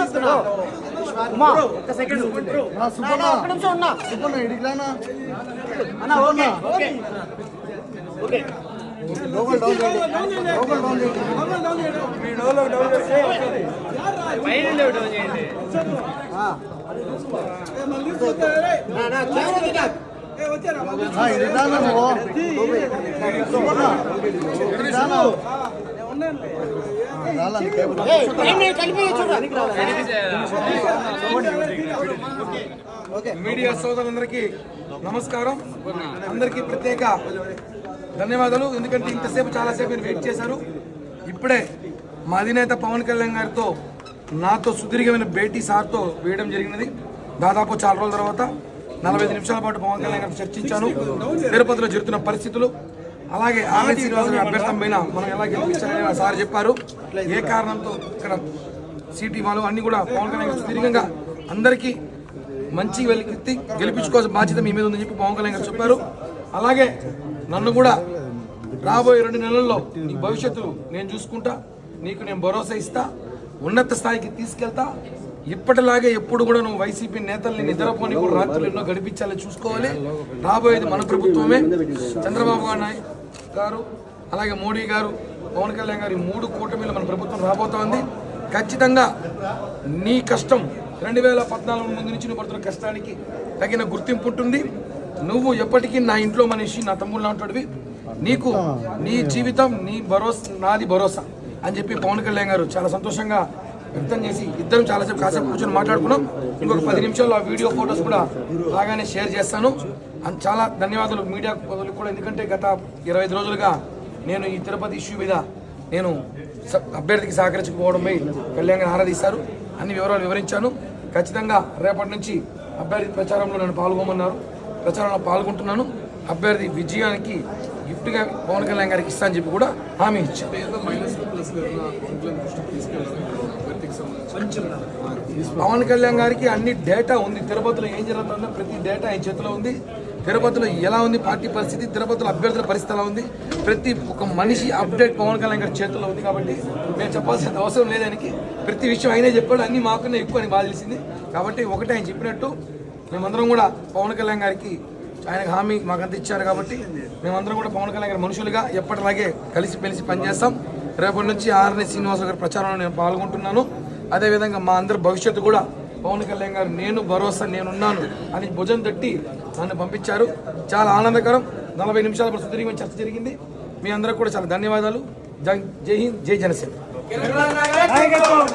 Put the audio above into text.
వస్తున్నా ఉమా ఒక్క సెకండ్ సుబ్బన్న ఒక్క నిమిషం ఉన్నా. సుబ్బన్న ఇడికి రానా అన్న okay okay. Okay. Local down చేయండి. లోకల్ డౌన్ చేయండి. ఆ, ఇడికి రానా నువ్వు సుబ్బన్న ఇడికి రానా ఆ, రాలా నీ కేబుల్ కలిపి చూడండి మీడియా సోదరులందరికీ నమస్కారం. అందరికీ ప్రత్యేక ధన్యవాదాలు. ఎందుకంటే ఇంతసేపు చాలాసేపు మీరు వెయిట్ చేశారు. ఇప్పుడే మా అధినేత పవన్ కళ్యాణ్ గారితో నాతో సుదీర్ఘమైన భేటీ సార్తో వేయడం జరిగినది. దాదాపు చాలా రోజుల తర్వాత నలభై ఐదు నిమిషాల పాటు పవన్ కళ్యాణ్ గారితో చర్చించాను. తిరుపతిలో జరుగుతున్న పరిస్థితులు అలాగే ఆమె రోజు అభ్యర్థం పైన మనం ఎలా గెలిపించాలని సార్ చెప్పారు. ఏ కారణంతో ఇక్కడ సిటీ వాళ్ళు అన్ని కూడా పవన్ కళ్యాణ్ గారు సుదీర్ఘంగా అందరికీ మంచి వెలికి గెలిపించుకోవాల్సిన బాధ్యత మీ మీద ఉందని చెప్పి పవన్ కళ్యాణ్ గారు చెప్పారు. అలాగే నన్ను కూడా రాబోయే రెండు నెలల్లో నీ భవిష్యత్తు నేను చూసుకుంటా నీకు నేను భరోసా ఇస్తా ఉన్నత స్థాయికి తీసుకెళ్తా. ఇప్పటిలాగే ఎప్పుడు కూడా నువ్వు వైసీపీ నేతల్ని నిద్రపోని కూడా రాత్రులు ఎన్నో గడిపించాలని చూసుకోవాలి. రాబోయేది మన ప్రభుత్వమే. చంద్రబాబు గారు నాయ్- గారు అలాగే మోడీ గారు పవన్ కళ్యాణ్ గారు ఈ మూడు కూటమిలో మన ప్రభుత్వం రాబోతోంది. ఖచ్చితంగా నీ కష్టం రెండు వేల పద్నాలుగు ముందు నుంచి నువ్వు పడుతున్న కష్టానికి తగిన గుర్తింపు ఉంటుంది. నువ్వు ఎప్పటికీ నా ఇంట్లో మనిషి నా తమ్ముళ్ళు లాంటివి నీకు నీ జీవితం నీ భరోసా నాది భరోసా అని చెప్పి పవన్ కళ్యాణ్ గారు చాలా సంతోషంగా వ్యక్తం చేసి ఇద్దరం చాలాసేపు కాసేపు కూర్చొని మాట్లాడుకున్నాం. ఇంకొక పది నిమిషాల్లో ఆ వీడియో ఫొటోస్ కూడా బాగానే షేర్ చేస్తాను. చాలా ధన్యవాదాలు మీడియా కూడా. ఎందుకంటే గత ఇరవై ఐదు రోజులుగా నేను ఈ తిరుపతి ఇష్యూ మీద నేను అభ్యర్థికి సహకరించకపోవడంపై కళ్యాణ్ ఆరాధిస్తారు. అన్ని వివరాలు వివరించాను. ఖచ్చితంగా రేపటి నుంచి అభ్యర్థి ప్రచారంలో నన్ను పాల్గొమన్నారు. ప్రచారంలో పాల్గొంటున్నాను. అభ్యర్థి విజయానికి గిఫ్ట్గా పవన్ కళ్యాణ్ గారికి ఇస్తా అని చెప్పి కూడా హామీ ఇచ్చాను పవన్ కళ్యాణ్ గారికి అన్ని డేటా ఉంది. తిరుపతిలో ఏం జరుగుతుందో ప్రతి డేటా ఆయన చేతిలో ఉంది. తిరుపతిలో ఎలా ఉంది? పార్టీ పరిస్థితి తిరుపతిలో అభ్యర్థుల పరిస్థితి ఎలా ఉంది? ప్రతి ఒక మనిషి అప్డేట్ పవన్ కళ్యాణ్ గారి చేతిలో ఉంది కాబట్టి మేము చెప్పాల్సిన అవసరం లేదానికి ప్రతి విషయం ఆయనే చెప్పాడు అన్ని మాకునే ఎక్కువ అని బాధ తెలిసింది. కాబట్టి ఒకటే ఆయన చెప్పినట్టు మేమందరం కూడా పవన్ కళ్యాణ్ గారికి ఆయనకు హామీ మాకు అంత ఇచ్చారు కాబట్టి మేమందరం కూడా పవన్ కళ్యాణ్ గారి మనుషులుగా ఎప్పటిలాగే కలిసి మెలిసి పనిచేస్తాం. రేపటి నుంచి ఆర్ఎన్ శ్రీనివాస గారి ప్రచారంలో నేను పాల్గొంటున్నాను. అదేవిధంగా మా అందరి భవిష్యత్తు కూడా పవన్ కళ్యాణ్ గారు నేను భరోసా నేనున్నాను అని భుజం తట్టి నన్ను పంపించారు. చాలా ఆనందకరం. నలభై నిమిషాల పాటు సుదీర్ఘమైన చర్చ జరిగింది. మీ అందరికి కూడా చాలా ధన్యవాదాలు. జై జై హింద్ జై జనసేన.